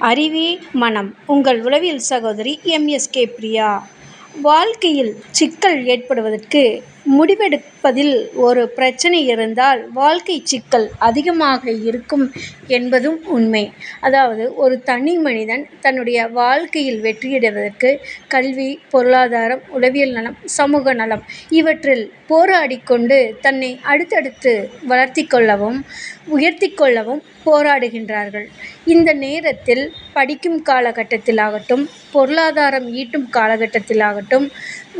அறிவே மனம். உங்கள் உளவியல் சகோதரி எம்எஸ்கே பிரியா. வாழ்க்கையில் சிக்கல் ஏற்படுவதற்கு முடிவெடுப்பதில் ஒரு பிரச்சனை இருந்தால் வாழ்க்கை சிக்கல் அதிகமாக இருக்கும் என்பதும் உண்மை. அதாவது ஒரு தனி மனிதன் தன்னுடைய வாழ்க்கையில் வெற்றியிடுவதற்கு கல்வி, பொருளாதாரம், உளவியல் நலம், சமூக நலம் இவற்றில் போராடி கொண்டு தன்னை அடுத்தடுத்து வளர்த்திக் கொள்ளவும், உயர்த்திக் கொள்ளவும் போராடுகின்றார்கள். இந்த நேரத்தில் படிக்கும் காலகட்டத்திலாகட்டும், பொருளாதாரம் ஈட்டும் காலகட்டத்திலாகட்டும்,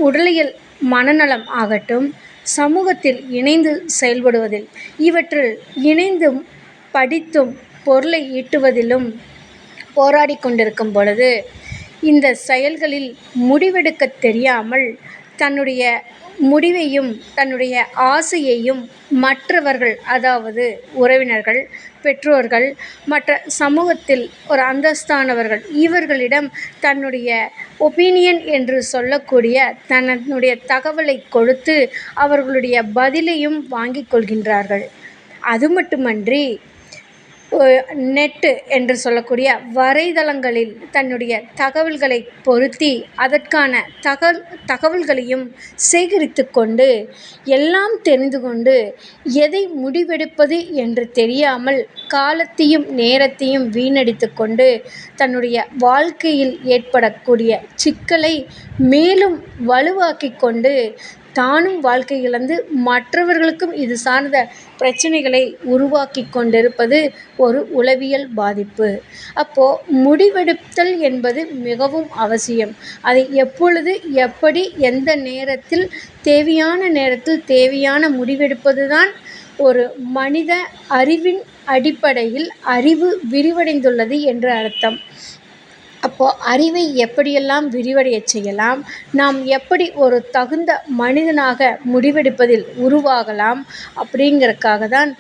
உடலியல் மனநலம் ஆகட்டும், சமூகத்தில் இணைந்து செயல்படுவதில் இவற்றில் இணைந்தும், படித்தும், பொருளை ஈட்டுவதிலும் போராடி கொண்டிருக்கும் பொழுது, இந்த செயல்களில் முடிவெடுக்க தெரியாமல் தன்னுடைய முடிவையும், தன்னுடைய ஆசையையும் மற்றவர்கள் அதாவது உறவினர்கள், பெற்றோர்கள், மற்ற சமூகத்தில் ஒரு அந்தஸ்தானவர்கள் இவர்களிடம் தன்னுடைய ஒப்பீனியன் என்று சொல்லக்கூடிய தன்னுடைய தகவலை கொடுத்து அவர்களுடைய பதிலையும் வாங்கிக் கொள்கின்றார்கள். அது மட்டுமன்றி நெட்டு என்று சொல்லக்கூடிய வரைதளங்களில் தன்னுடைய தகவல்களை பொருத்தி அதற்கான தகவல் தகவல்களையும் சேகரித்து கொண்டு, எல்லாம் தெரிந்து கொண்டு எதை முடிவெடுப்பது என்று தெரியாமல் காலத்தையும், நேரத்தையும் வீணடித்து கொண்டு தன்னுடைய வாழ்க்கையில் ஏற்படக்கூடிய சிக்கலை மேலும் வலுவாக்கி கொண்டு தானும் வாழ்க்கை இழந்து மற்றவர்களுக்கும் இது சார்ந்த பிரச்சனைகளை உருவாக்கி கொண்டிருப்பது ஒரு உளவியல் பாதிப்பு. அப்போது முடிவெடுத்தல் என்பது மிகவும் அவசியம். அதை எப்பொழுது, எப்படி, எந்த நேரத்தில் தேவையான நேரத்தில் தேவையான முடிவெடுப்பது தான் ஒரு மனித அறிவின் அடிப்படையில் அறிவு விரிவடைந்துள்ளது என்று அர்த்தம். அப்போது அறிவை எப்படியெல்லாம் விரிவடையச் செய்யலாம், நாம் எப்படி ஒரு தகுந்த மனிதனாக முடிவெடுப்பதில் உருவாகலாம் அப்படிங்கிறக்காக தான்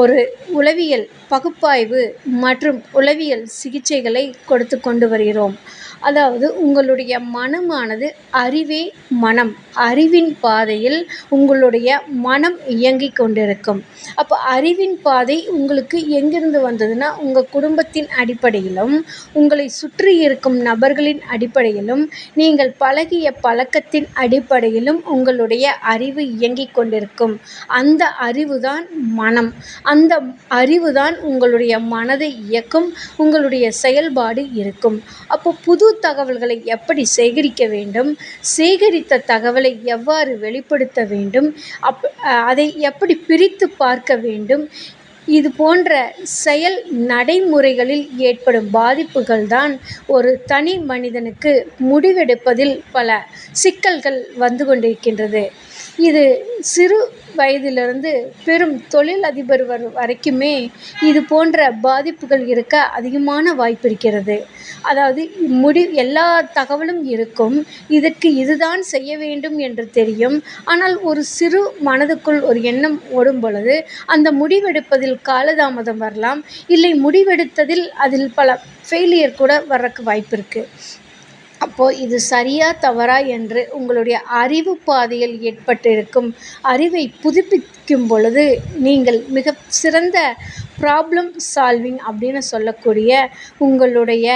ஒரு உளவியல் பகுப்பாய்வு மற்றும் உளவியல் சிகிச்சைகளை கொடுத்து கொண்டு வருகிறோம். அதாவது உங்களுடைய மனமானது அறிவே மனம். அறிவின் பாதையில் உங்களுடைய மனம் இயங்கிக் கொண்டிருக்கும். அப்போ அறிவின் பாதை உங்களுக்கு எங்கிருந்து வந்ததுன்னா, உங்கள் குடும்பத்தின் அடிப்படையிலும், உங்களை சுற்றி இருக்கும் நபர்களின் அடிப்படையிலும், நீங்கள் பழகிய பழக்கத்தின் அடிப்படையிலும் உங்களுடைய அறிவு இயங்கிக் கொண்டிருக்கும். அந்த அறிவு தான் மனம். அந்த அறிவு தான் உங்களுடைய மனதை இயக்கும். உங்களுடைய செயல்பாடு இருக்கும். அப்போ புது தகவல்களை எப்படி சேகரிக்க வேண்டும், சேகரித்த தகவலை எவ்வாறு வெளிப்படுத்த வேண்டும், அப் அதை எப்படி பிரித்து பார்க்க வேண்டும், இது போன்ற செயல் நடைமுறைகளில் ஏற்படும் பாதிப்புகள் தான் ஒரு தனி மனிதனுக்கு முடிவெடுப்பதில் பல சிக்கல்கள் வந்து கொண்டிருக்கின்றது. இது சிறு வயதிலிருந்து பெரும் தொழில் அதிபர் வரைக்குமே இது போன்ற பாதிப்புகள் இருக்க அதிகமான வாய்ப்பிருக்கிறது. அதாவது முடி எல்லா தகவலும் இருக்கும். இதற்கு இதுதான் செய்ய வேண்டும் என்று தெரியும். ஆனால் ஒரு சிறு மனதுக்குள் ஒரு எண்ணம் ஓடும் பொழுது அந்த முடிவெடுப்பதில் காலதாமதம் வரலாம். இல்லை முடிவெடுத்ததில் அதில் பல ஃபெயிலியர் கூட வர்றதுக்கு வாய்ப்பிருக்கு. அப்போ இது சரியா, தவறா என்று உங்களுடைய அறிவுப் பாதையில் ஏற்பட்டிருக்கும். அறிவை புதுப்பிக்கும் பொழுது நீங்கள் மிக சிறந்த ப்ராப்ளம் சால்விங் அப்படின்னு சொல்லக்கூடிய உங்களுடைய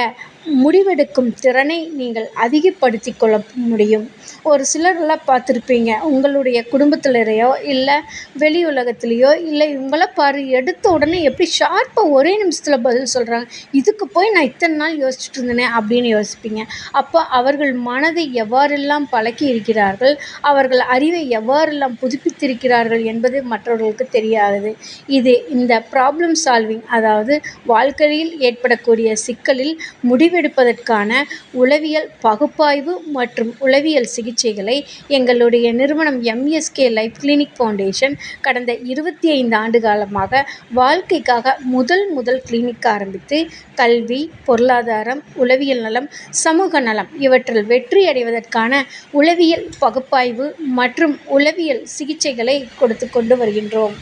முடிவெடுக்கும் திறனை நீங்கள் அதிகப்படுத்தி கொள்ள முடியும். ஒரு சிலர்லாம் பார்த்துருப்பீங்க உங்களுடைய குடும்பத்தினரையோ, இல்லை வெளி உலகத்திலயோ, இல்லை இவங்கள பாரு எடுத்த உடனே எப்படி ஷார்ப்பாக ஒரே நிமிஷத்தில் பதில் சொல்கிறாங்க இதுக்கு போய் நான் இத்தனை நாள் யோசிச்சுட்டு இருந்தேனே அப்படின்னு யோசிப்பீங்க. அப்போ அவர்கள் மனதை எவ்வாறெல்லாம் பழக்கி இருக்கிறார்கள், அவர்கள் அறிவை எவ்வாறெல்லாம் புதுப்பித்திருக்கிறார்கள் என்பது மற்றவர்களுக்கு தெரியாது. இது இந்த ப்ராப்ளம் சால்விங் அதாவது வாழ்க்கையில் ஏற்படக்கூடிய சிக்கலில் முடிவெடுப்பதற்கான உளவியல் பகுப்பாய்வு மற்றும் உளவியல் சிகிச்சைகளை எங்களுடைய நிறுவனம் எம்எஸ்கே லைஃப் கிளினிக் ஃபவுண்டேஷன் கடந்த இருபத்தி ஐந்து ஆண்டு காலமாக வாழ்க்கைக்காக முதல் முதல் கிளினிக் ஆரம்பித்து கல்வி, பொருளாதாரம், உளவியல் நலம், சமூக நலம் இவற்றில் வெற்றியடைவதற்கான உளவியல் பகுப்பாய்வு மற்றும் உளவியல் சிகிச்சைகளை கொடுத்து கொண்டு வருகின்றோம்.